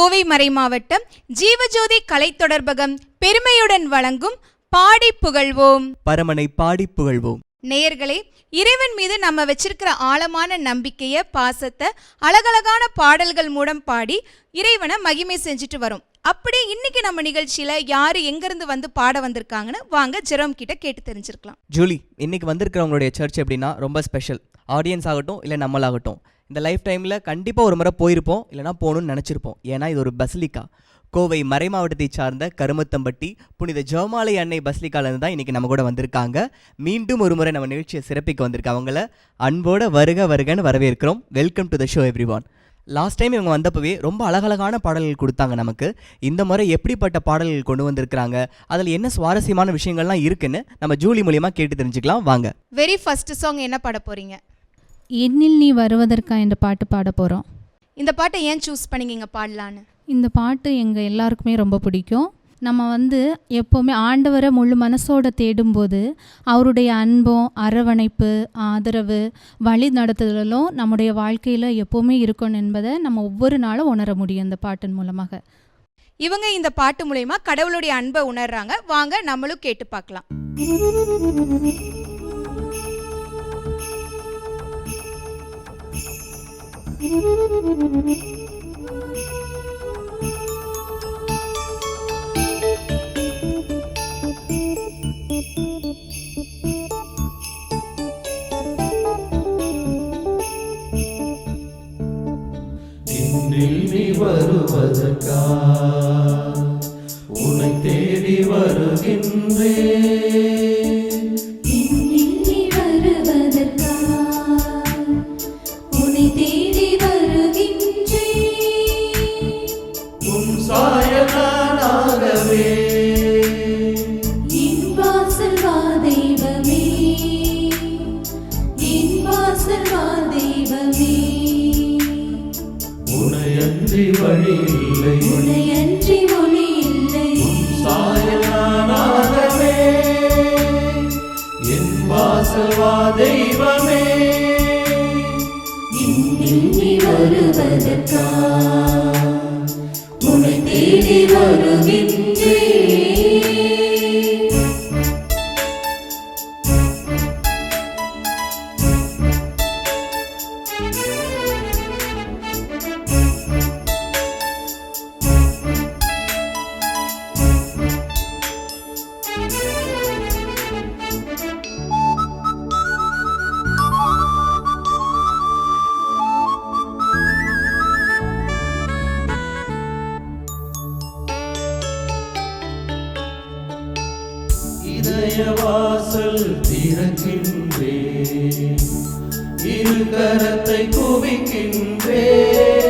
கோவை மறை மாவட்டம் ஜீவஜோதி கலை தொடர்பகம் பெருமையுடன் வழங்கும் பாடி புகழ்வோம். பரமனை பாடி புகழ்வோம். நேயர்களே இறைவன் மீது நம்ம வச்சிருக்கிற ஆழமான நம்பிக்கைய பாசத்தை அழகழகான பாடல்கள் மூலம் பாடி இறைவனை மகிமை செஞ்சுட்டு வரோம். அப்படி இன்னைக்கு நம்ம நிகழ்ச்சியில யாரு எங்கிருந்து வந்து பாட வந்திருக்காங்கன்னு வாங்க ஜெரோம் கிட்ட கேட்டு தெரிஞ்சிருக்கலாம். ஜூலி இன்னைக்கு வந்திருக்கிறவங்களுடைய சர்ச் எப்படின்னா ரொம்ப ஸ்பெஷல் ஆடியன்ஸ் ஆகட்டும் இல்லை நம்மளாகட்டும். இந்த லைஃப் டைமில் கண்டிப்பாக ஒரு முறை போயிருப்போம் இல்லைனா போகணும்னு நினச்சிருப்போம். ஏன்னா இது ஒரு பஸ்லிக்கா கோவை மறை மாவட்டத்தை சார்ந்த கருமத்தம்பட்டி புனித ஜெவமாலை அன்னை பஸ்லிக்காலேருந்து தான் இன்றைக்கி நம்ம கூட வந்திருக்காங்க. மீண்டும் ஒரு முறை நம்ம நிகழ்ச்சியை சிறப்பிக்க வந்திருக்க அவங்கள அன்போட வருக வருகன்னு வரவேற்கிறோம். Welcome to the show everyone last time இவங்க வந்தப்பவே ரொம்ப அழகழகான பாடல்கள் கொடுத்தாங்க நமக்கு. இந்த முறை எப்படிப்பட்ட பாடல்கள் கொண்டு வந்திருக்கிறாங்க அதில் என்ன சுவாரஸ்யமான விஷயங்கள்லாம் இருக்குன்னு நம்ம ஜூலி மூலியமாக கேட்டு தெரிஞ்சுக்கலாம். வாங்க. வெரி ஃபர்ஸ்ட் சாங் என்ன பாட போகிறீங்க என்னில் நீ வருவதற்கா என்ற பாட்டு பாட போகிறோம் இந்த பாட்டை ஏன் சூஸ் பண்ணீங்க பாடலான்னு? இந்த பாட்டு எங்கள் எல்லாருக்குமே ரொம்ப பிடிக்கும். நம்ம வந்து எப்போவுமே ஆண்டவரை முழு மனசோட தேடும்போது அவருடைய அன்பும் அரவணைப்பு ஆதரவு வழி நடத்துதலும் நம்முடைய வாழ்க்கையில் எப்போவுமே இருக்கணும் என்பதை நம்ம ஒவ்வொரு நாளும் உணர முடியும் இந்த பாட்டின் மூலமாக. இவங்க இந்த பாட்டு மூலயமா கடவுளுடைய அன்பை உணர்றாங்க. வாங்க நம்மளும் கேட்டு பார்க்கலாம். வருவதற்காய் உன்னை தேடி வரும். இரு கரத்தை குவிக்கின்றே.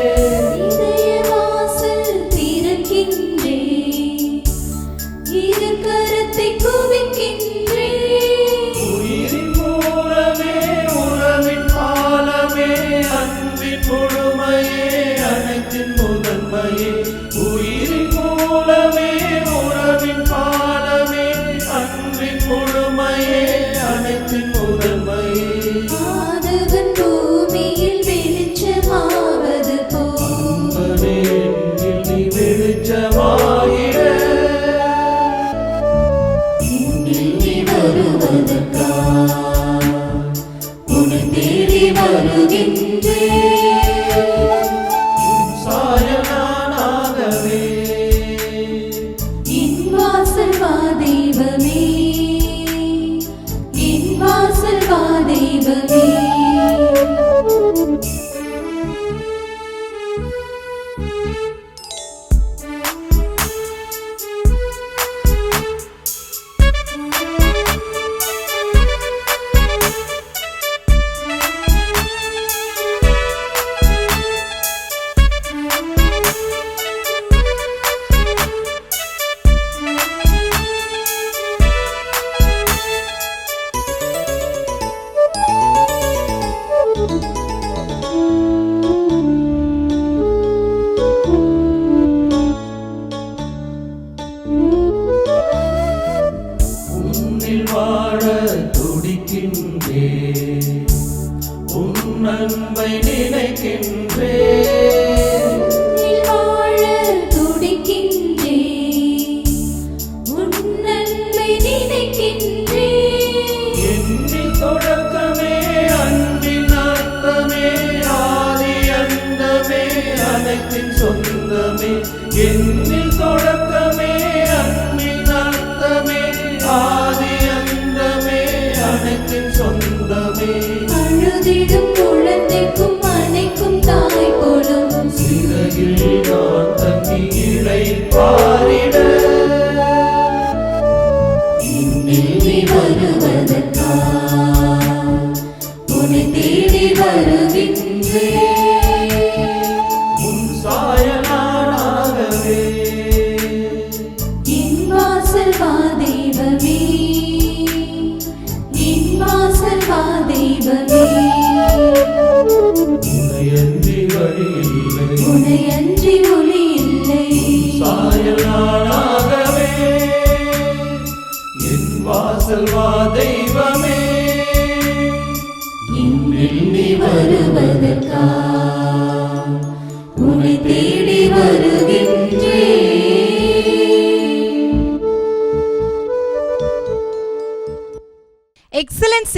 தேடி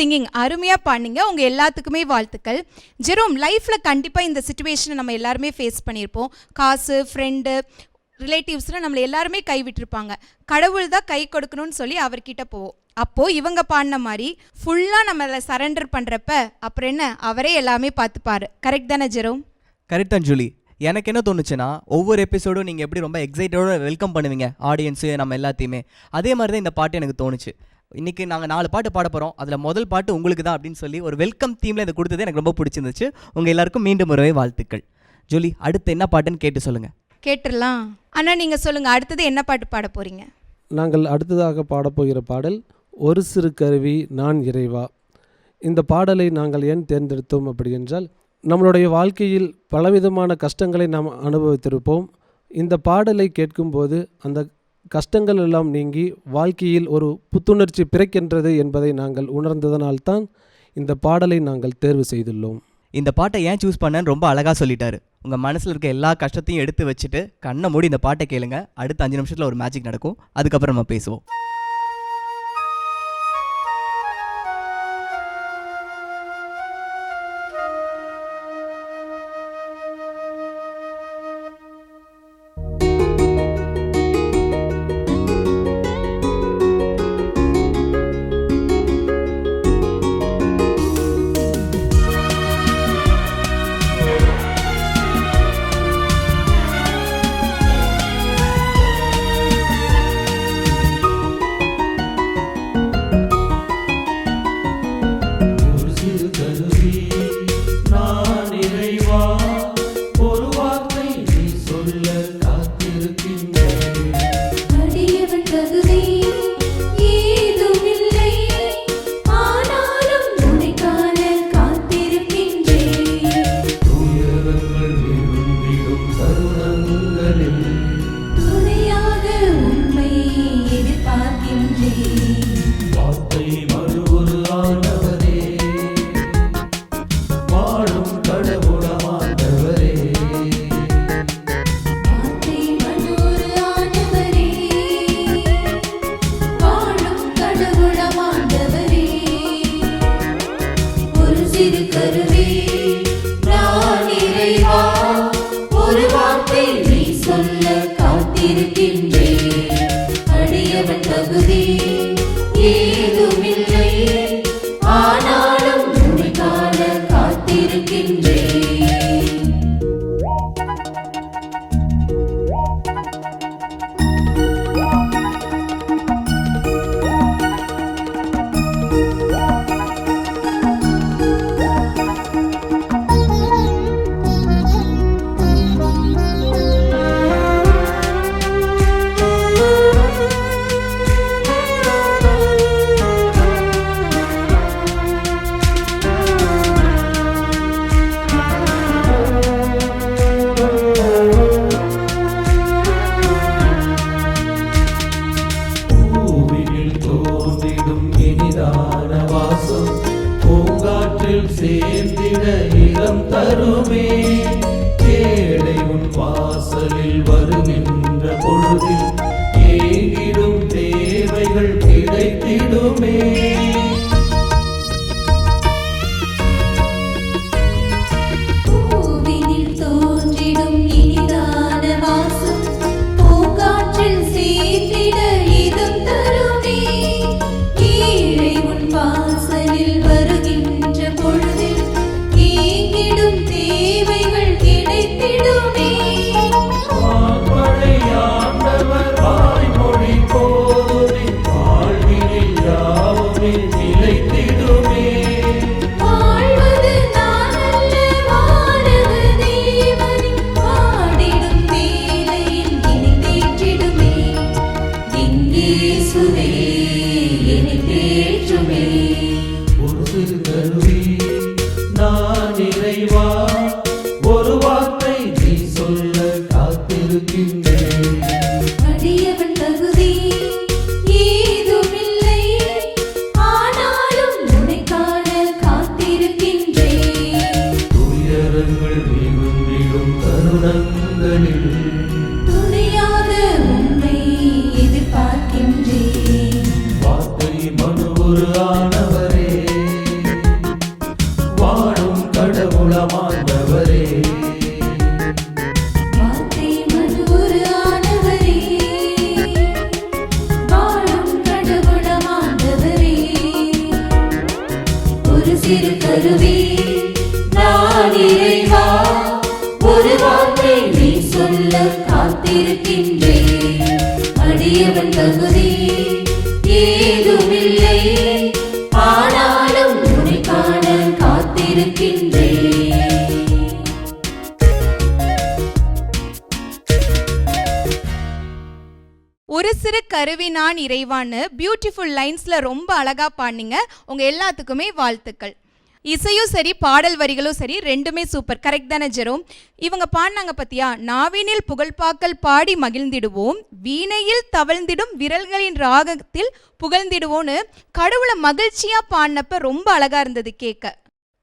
சிங்கிங் அருமையாக பாடினீங்க. உங்கள் எல்லாத்துக்குமே வாழ்த்துக்கள். ஜெரோம் லைஃப்பில் கண்டிப்பாக இந்த சுச்சுவேஷனை நம்ம எல்லாருமே ஃபேஸ் பண்ணியிருப்போம் காசு ஃப்ரெண்டு ரிலேட்டிவ்ஸில் நம்மளை எல்லாருமே கைவிட்டிருப்பாங்க. கடவுள் தான் கை கொடுக்கணும்னு சொல்லி அவர்கிட்ட போவோம். அப்போது இவங்க பாடின மாதிரி ஃபுல்லாக நம்மளை சரண்டர் பண்ணுறப்ப அப்புறம் என்ன? அவரே எல்லாமே பார்த்துப்பாரு. கரெக்ட் தானே ஜெரோம்? கரெக்ட் தான் ஜூலி எனக்கு என்ன தோணுச்சுன்னா ஒவ்வொரு எபிசோடும் நீங்கள் எப்படி ரொம்ப எக்ஸைட்டோட வெல்கம் பண்ணுவீங்க ஆடியன்ஸு நம்ம எல்லாத்தையுமே. அதே மாதிரி தான் இந்த பாட்டு எனக்கு தோணுச்சு. இன்றைக்கி நாங்கள் நாலு பாட்டு பாட போகிறோம் அதில் முதல் பாட்டு உங்களுக்கு தான் அப்படின்னு சொல்லி ஒரு வெல்கம் தீமில் இதை கொடுத்தது எனக்கு ரொம்ப பிடிச்சிருந்துச்சு. உங்கள் எல்லாருக்கும் மீண்டும் ஒருவே வாழ்த்துக்கள். ஜூலி அடுத்து என்ன பாட்டுன்னு கேட்டு சொல்லுங்கள் கேட்டுடலாம். அண்ணா நீங்கள் சொல்லுங்கள் அடுத்தது என்ன பாட்டு பாட போகிறீங்க நாங்கள் அடுத்ததாக பாடப்போகிற பாடல் ஒரு சிறு கருவி நான் இறைவா இந்த பாடலை நாங்கள் ஏன் தேர்ந்தெடுத்தோம் அப்படி என்றால் நம்மளுடைய வாழ்க்கையில் பலவிதமான கஷ்டங்களை நாம் அனுபவித்திருப்போம். இந்த பாடலை கேட்கும்போது அந்த கஷ்டங்கள் எல்லாம் நீங்கி வாழ்க்கையில் ஒரு புத்துணர்ச்சி பிறக்கின்றது என்பதை நாங்கள் உணர்ந்ததனால்தான் இந்த பாடலை நாங்கள் தேர்வு செய்துள்ளோம். இந்த பாட்டை ஏன் சூஸ் பண்ணேன்னு ரொம்ப அழகாக சொல்லிட்டாரு. உங்கள் மனசில் இருக்க எல்லா கஷ்டத்தையும் எடுத்து வச்சுட்டு கண்ணை மூடி இந்த பாட்டை கேளுங்க. அடுத்த அஞ்சு நிமிஷத்தில் ஒரு மேஜிக் நடக்கும். அதுக்கப்புறம் நம்ம பேசுவோம். இடம் பாட உளமாண்டவரே சிறு கருவி நான் இறைவா. ஒரு வார்த்தை நீ சொல்ல காத்திருக்கின்றேன். அடியவன் தகுதி ஏதுமில்லை. சிறு கருவி நான் இறைவான்னு பியூட்டிஃபுல் லைன்ஸ்ல ரொம்ப அழகா பாடினீங்க. உங்க எல்லாத்துக்குமே வாழ்த்துக்கள். இசையும் சரி பாடல் வரிகளும் சரி ரெண்டுமே சூப்பர் கரெக்ட் தானே ஜெரோம்? இவங்க பாடினாங்க பத்தியா? நாவினில் புகழ்பாக்கல் பாடி மகிழ்ந்திடுவோம் வீணையில் தவழ்ந்திடும் விரல்களின் ராகத்தில் புகழ்ந்திடுவோன்னு கடவுளை மகிழ்ச்சியா பாடினப்ப ரொம்ப அழகா இருந்தது கேட்க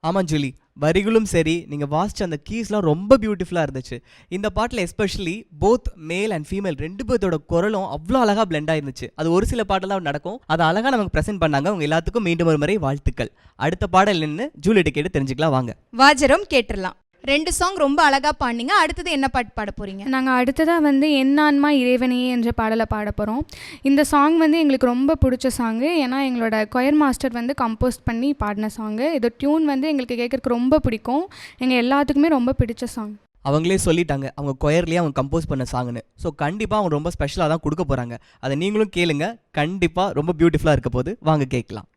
ஆமாம் ஜூலி. வரிகளும் சரி நீங்கள் வாசிச்ச அந்த கீஸ்லாம் ரொம்ப பியூட்டிஃபுல்லாக இருந்துச்சு. இந்த பாட்டில் especially both male and female ரெண்டு பேர்த்தோட குரலும் அவ்வளோ அழகாக பிளெண்ட் ஆயிருந்துச்சு. அது ஒரு சில பாட்டெல்லாம் நடக்கும். அதை அழகாக நமக்கு ப்ரெசென்ட் பண்ணாங்க. உங்கள் எல்லாத்துக்கும் மீண்டும் ஒரு முறை வாழ்த்துக்கள். அடுத்த பாடல் நின்று ஜூலிட்ட கேட்டு தெரிஞ்சுக்கலாம். வாங்க. வாஜரம் கேட்டுடலாம். ரெண்டு சாங் ரொம்ப அழகா பாடினீங்க. அடுத்தது என்ன பாட்டு பாட போறீங்க? நாங்கள் அடுத்ததாக வந்து என்னான்மா இறைவனையே என்ற பாடலை பாட போகிறோம் இந்த சாங் வந்து எங்களுக்கு ரொம்ப பிடிச்ச சாங்கு ஏன்னா எங்களோட கொயர் மாஸ்டர் வந்து கம்போஸ் பண்ணி பாடின சாங்கு இது டியூன் வந்து எங்களுக்கு கேட்குறக்கு ரொம்ப பிடிக்கும். எங்கள் எல்லாத்துக்குமே ரொம்ப பிடிச்ச சாங் அவங்களே சொல்லிட்டாங்க. அவங்க கொயர்லேயே அவங்க கம்போஸ் பண்ண சாங்னு ஸோ கண்டிப்பாக அவங்க ரொம்ப ஸ்பெஷலாக தான் கொடுக்க போகிறாங்க அதை நீங்களும் கேளுங்க. கண்டிப்பாக ரொம்ப பியூட்டிஃபுல்லாக இருக்க போது வாங்க கேட்கலாம்.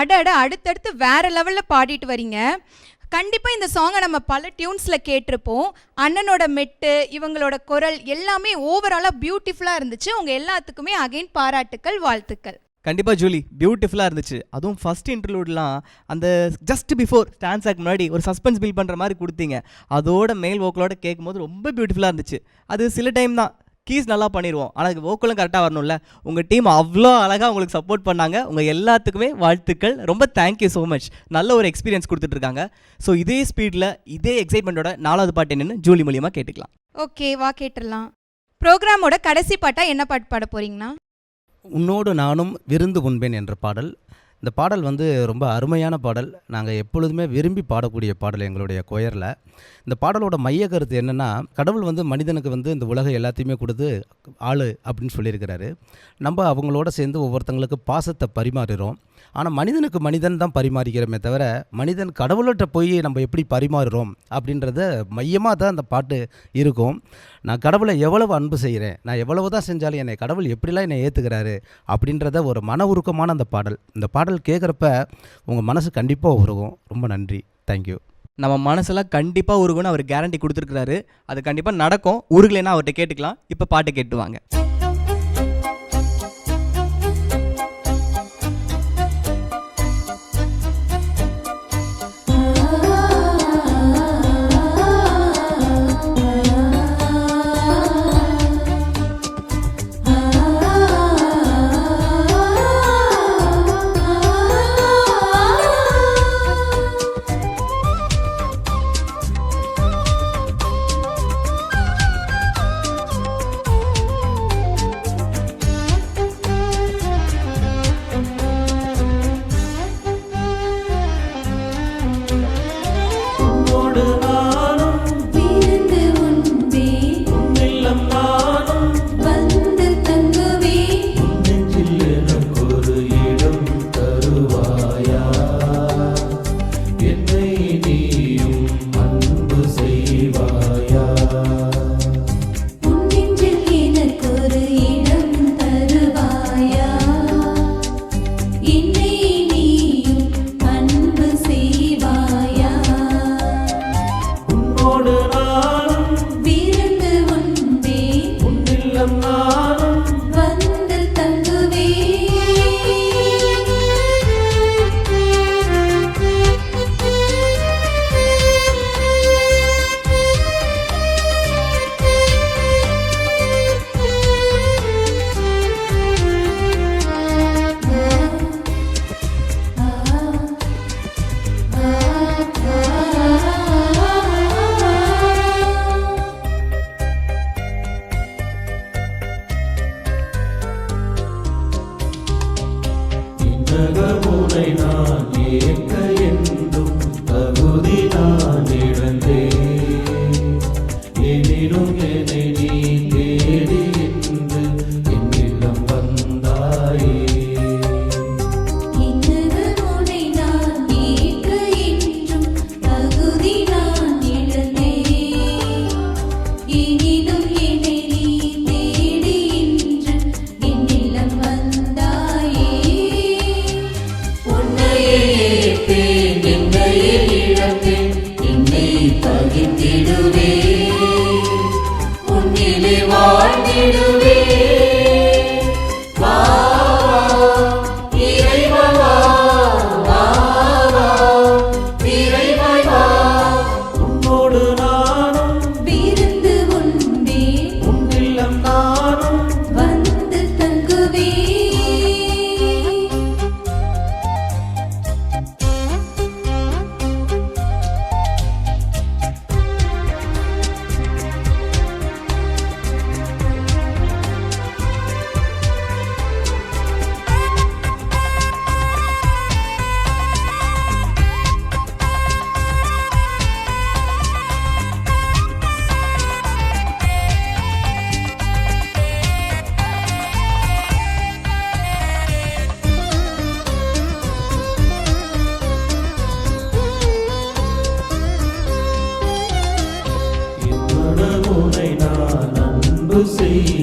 அட அட அடுத்தடுத்து வேற லெவலில் பாடிட்டு வரீங்க. கண்டிப்பாக இந்த சாங்கை நம்ம பல டியூன்ஸில் கேட்டிருப்போம். அண்ணனோட மெட்டு இவங்களோட குரல் எல்லாமே ஓவராலாக பியூட்டிஃபுல்லாக இருந்துச்சு. உங்கள் எல்லாத்துக்குமே அகைன் பாராட்டுக்கள் வாழ்த்துக்கள். கண்டிப்பாக ஜூலி பியூட்டிஃபுல்லாக இருந்துச்சு. அதுவும் ஃபஸ்ட் இன்டர்வியூட்லாம் அந்த ஜஸ்ட் பிஃபோர் டான்ஸாக்கு முன்னாடி ஒரு சஸ்பென்ஸ் பில் பண்ணுற மாதிரி கொடுத்தீங்க. அதோட மேல் ஓக்கலோட கேட்கும்போது ரொம்ப பியூட்டிஃபுல்லாக இருந்துச்சு. அது சில டைம் தான். கீஸ் நல்லா பண்ணிடுவோம் ஆனால் அதுக்கு வோக்கலும் கரெக்டாக வரணும்ல. உங்கள் டீம் அவ்வளோ அழகாக உங்களுக்கு சப்போர்ட் பண்ணாங்க. உங்கள் எல்லாத்துக்குமே வாழ்த்துக்கள். ரொம்ப தேங்க்யூ ஸோ மச் நல்ல ஒரு எக்ஸ்பீரியன்ஸ் கொடுத்துட்ருக்காங்க ஸோ இதே ஸ்பீடில் இதே எக்ஸைட்மெண்ட்டோட நாலாவது பாட்டு என்னன்னு ஜூலி மூலியமாக கேட்டுக்கலாம். ஓகே வா கேட்டுடலாம். ப்ரோக்ராமோட கடைசி பாட்டா என்ன பாட்டு பாட போறீங்கன்னா உன்னோடு நானும் விருந்து உண்பேன் என்ற பாடல் இந்த பாடல் வந்து ரொம்ப அருமையான பாடல். நாங்கள் எப்பொழுதுமே விரும்பி பாடக்கூடிய பாடல் எங்களுடைய கொயரில். இந்த பாடலோட மைய கருத்து என்னென்னா கடவுள் வந்து மனிதனுக்கு வந்து இந்த உலகம் எல்லாத்தையுமே கொடுத்து ஆள் அப்படின்னு சொல்லியிருக்கிறாரு. நம்ம அவங்களோட சேர்ந்து ஒவ்வொருத்தங்களுக்கு பாசத்தை பரிமாறுறோம். ஆனால் மனிதனுக்கு மனிதன் தான் பரிமாறிக்கிறோமே தவிர மனிதன் கடவுள்கிட்ட போய் நம்ம எப்படி பரிமாறுறோம் அப்படின்றத மையமாக தான் அந்த பாட்டு இருக்கும். நான் கடவுளை எவ்வளவு அன்பு செய்கிறேன் நான் எவ்வளவு தான் செஞ்சாலும் என்னை கடவுள் எப்படிலாம் என்னை ஏற்றுக்கிறாரு அப்படின்றத ஒரு மன உருக்கமான அந்த பாடல். இந்த பாடல் கேட்குறப்ப உங்கள் மனசு கண்டிப்பாக உருகும். ரொம்ப நன்றி. தேங்க்யூ நம்ம மனசெல்லாம் கண்டிப்பாக உருகும்னு அவர் கேரண்டி கொடுத்துருக்குறாரு. அது கண்டிப்பாக நடக்கும். உருகலைன்னா அவர்கிட்ட கேட்டுக்கலாம். இப்போ பாட்டு கேட்டுவாங்க இந்நகமுனை நான் eu sei.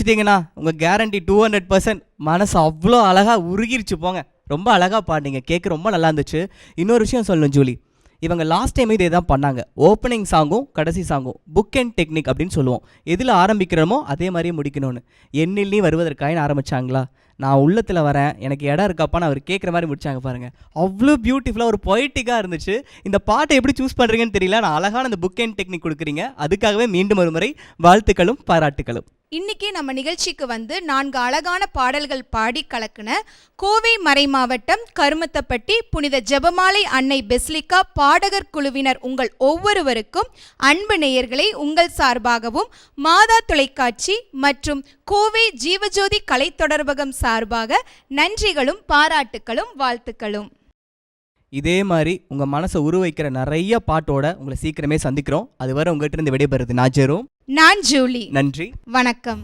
தப்பிச்சிட்டிங்கண்ணா உங்கள் கேரண்டி டூ ஹண்ட்ரட் பர்சன்ட் மனசு அவ்வளோ அழகாக உருகிருச்சு. போங்க. ரொம்ப அழகாக பாடினீங்க. கேட்க ரொம்ப நல்லா இருந்துச்சு. இன்னொரு விஷயம் சொல்லணும் ஜூலி. இவங்க லாஸ்ட் டைம் இதே தான் பண்ணாங்க. ஓப்பனிங் சாங்கும் கடைசி சாங்கும் புக் அண்ட் டெக்னிக் அப்படின்னு சொல்லுவோம். எதில் ஆரம்பிக்கிறோமோ அதே மாதிரியே முடிக்கணும்னு. எண்ணில் நீ வருவதற்காக ஆரம்பிச்சாங்களா? நான் உள்ளத்தில் வரேன் எனக்கு இடம் இருக்காப்பான்னு அவர் கேட்குற மாதிரி முடிச்சாங்க பாருங்க. அவ்வளோ பியூட்டிஃபுல்லாக ஒரு பொய்ட்டிக்காக இருந்துச்சு. இந்த பாட்டை எப்படி சூஸ் பண்ணுறீங்கன்னு தெரியல நான் அழகான இந்த புக் அண்ட் டெக்னிக் கொடுக்குறீங்க. அதுக்காகவே மீண்டும் ஒரு முறை வாழ்த்துக்களும் பாராட்டுகளும் இன்னைக்கு நம்ம நிகழ்ச்சிக்கு வந்து நான்கு அழகான பாடல்கள் பாடி கலக்குன கோவை மறை மாவட்டம் கருமத்தப்பட்டி புனித ஜெபமாலை அன்னை பெஸ்லிகா பாடகர் குழுவினர் உங்கள் ஒவ்வொருவருக்கும் அன்பு நேயர்களை உங்கள் சார்பாகவும் மாதா தொலைக்காட்சி மற்றும் கோவை ஜீவஜோதி கலை தொடர்பகம் சார்பாக நன்றிகளும் பாராட்டுகளும் வாழ்த்துக்களும். இதே மாதிரி உங்கள் மனசை உருவைக்கிற நிறைய பாட்டோட உங்களை சீக்கிரமே சந்திக்கிறோம். அதுவரை உங்கள்கிட்ட இருந்து விடைபெறுது நாஜரும் நான் ஜூலி. நன்றி. வணக்கம்.